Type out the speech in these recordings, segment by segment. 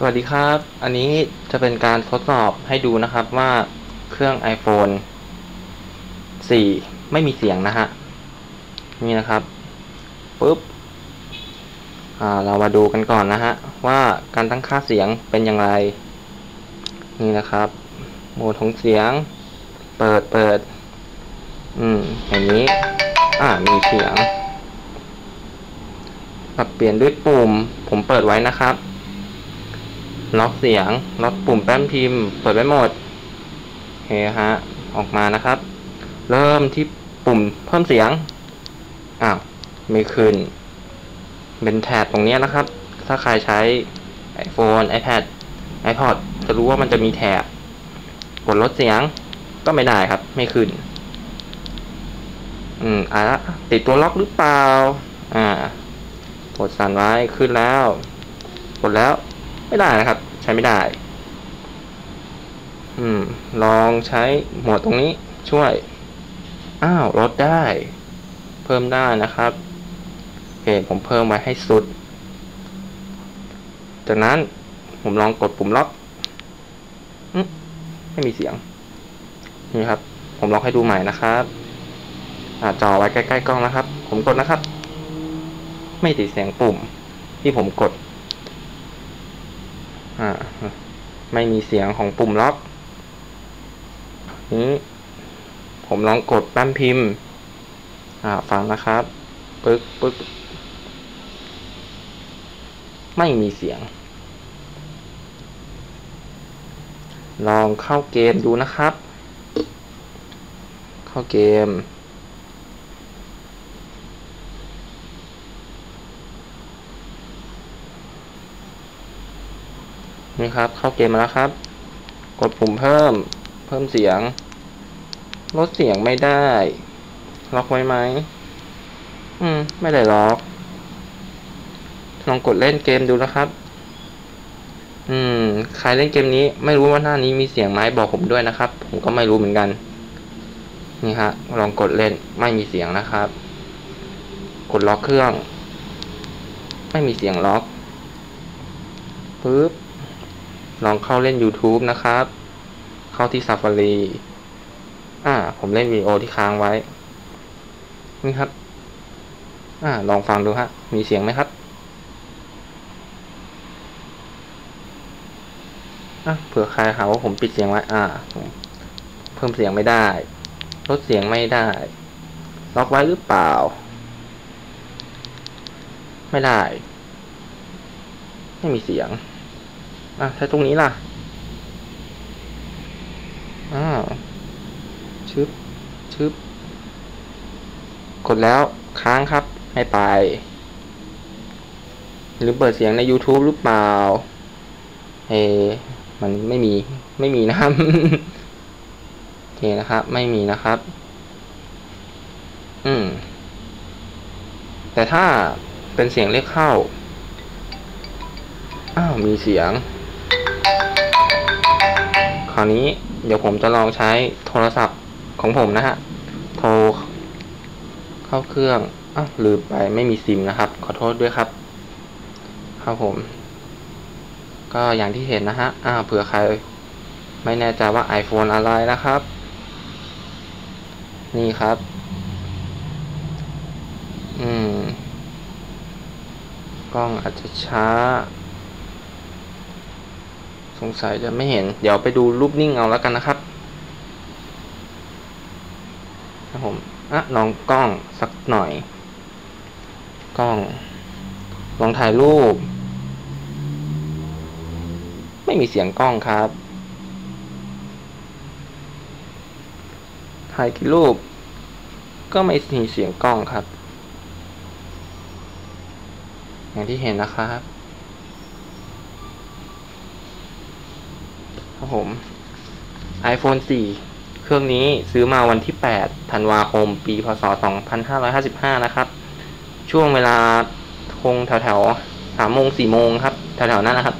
สวัสดีครับ อันนี้จะเป็นการทดสอบให้ดูนะครับว่าเครื่อง iPhone 4 ไม่มีเสียงนะฮะ นี่นะครับ ปุ๊บอ่าเรามาดูกันก่อนนะฮะ ว่าการตั้งค่าเสียงเป็นอย่างไร นี่นะครับ โหมดของเสียง เปิดเปิด อืม อย่างนี้ อ่า มีเสียง ปรับเปลี่ยนด้วยปุ่ม ผมเปิดไว้นะครับ ล็อกเสียง ล็อกปุ่มแป้นพิมพ์ เปิดไว้หมดโอเคฮะ ออกมานะครับ เริ่มที่ปุ่มเพิ่มเสียง อ้าว ไม่ขึ้น เป็นแถบตรงนี้นะครับ ถ้าใครใช้ iPhone iPad iPod จะรู้ว่ามันจะมีแถบ กดลดเสียง ก็ไม่ได้ครับ ไม่ขึ้น อืม อะติดตัวล็อกหรือเปล่า อ่ากดสั่นไว้ ขึ้นแล้ว กดแล้ว ไม่ได้นะครับ ใช้ไม่ได้ อืม ลองใช้หมดตรงนี้ช่วย อ้าวลดได้ เพิ่มได้นะครับโอเคผมเพิ่มไว้ให้สุด จากนั้นผมลองกดปุ่มล็อกไม่มีเสียง นี่ครับ ผมล็องให้ดูใหม่นะครับอาจอไว้ใกล้ๆกล้องนะครับ ผมกดนะครับ ไม่ติดเสียงปุ่มที่ผมกด อ่า ไม่มีเสียงของปุ่มล็อก นี้ ผมลองกดแป้นพิมพ์ อ่า ฟังนะครับ ปึ๊กปึ๊กไม่มีเสียง ลองเข้าเกมดูนะครับ เข้าเกม นี่ครับ เข้าเกมมาแล้วครับ กดปุ่มเพิ่ม เพิ่มเสียง ลดเสียงไม่ได้ ล็อกไว้ไหม อืม ไม่ได้ล็อก ลองกดเล่นเกมดูนะครับ อืม ใครเล่นเกมนี้ ไม่รู้ว่าหน้านี้มีเสียงไหมบอกผมด้วยนะครับ ผมก็ไม่รู้เหมือนกัน นี่ฮะ ลองกดเล่น ไม่มีเสียงนะครับ กดล็อกเครื่อง ไม่มีเสียงล็อกปึ๊บ ลองเข้าเล่น YouTube นะครับ เข้าที่ Safari อ่า ผมเล่นวีดีโอที่ค้างไว้ นี่ครับ อ่า ลองฟังดูฮะ มีเสียงไหมครับอะเผื่อใครหาว่าผมปิดเสียงไว้อ่า เพิ่มเสียงไม่ได้ ลดเสียงไม่ได้ ล็อกไว้หรือเปล่า ไม่ได้ ไม่มีเสียง อะใช้ตรงนี้ล่ะอ้าวชึบชึบกดแล้วค้างครับ ให้ไป หรือเปิดเสียงใน YouTube หรือเปล่าเอมันไม่มีไม่มีนะครับโอเคนะครับ ไม่มีนะครับ อืม แต่ถ้าเป็นเสียงเรียกเข้า อ้าว มีเสียง ราวนี้เดี๋ยวผมจะลองใช้โทรศัพท์ของผมนะฮะ โทรเข้าเครื่องอ้าวลืมไปไม่มีซิมนะครับ ขอโทษด้วยครับ ครับผม ก็อย่างที่เห็นนะฮะ อ้าวเผื่อใคร ไม่แน่ใจว่า iPhone อะไรนะครับ นี่ครับ อืม กล้องอาจจะช้า สงสัยจะไม่เห็น เดี๋ยวไปดูรูปนิ่งเอาแล้วกันนะครับครับผมอะลองกล้องสักหน่อย กล้อง ลองถ่ายรูป ไม่มีเสียงกล้องครับ ถ่ายกี่รูป ก็ไม่มีเสียงกล้องครับ อย่างที่เห็นนะครับ ครับผม iPhone 4 เครื่องนี้ซื้อมาวันที่ 8 ธันวาคม ปี พศ 2555 นะครับ ช่วงเวลาคงแถวๆสามโมงสี่โมงครับ แถวๆนั้นนะครับ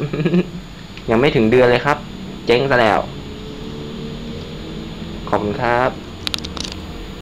ยังไม่ถึงเดือนเลยครับ เจ๊งซะแล้ว ขอบคุณครับ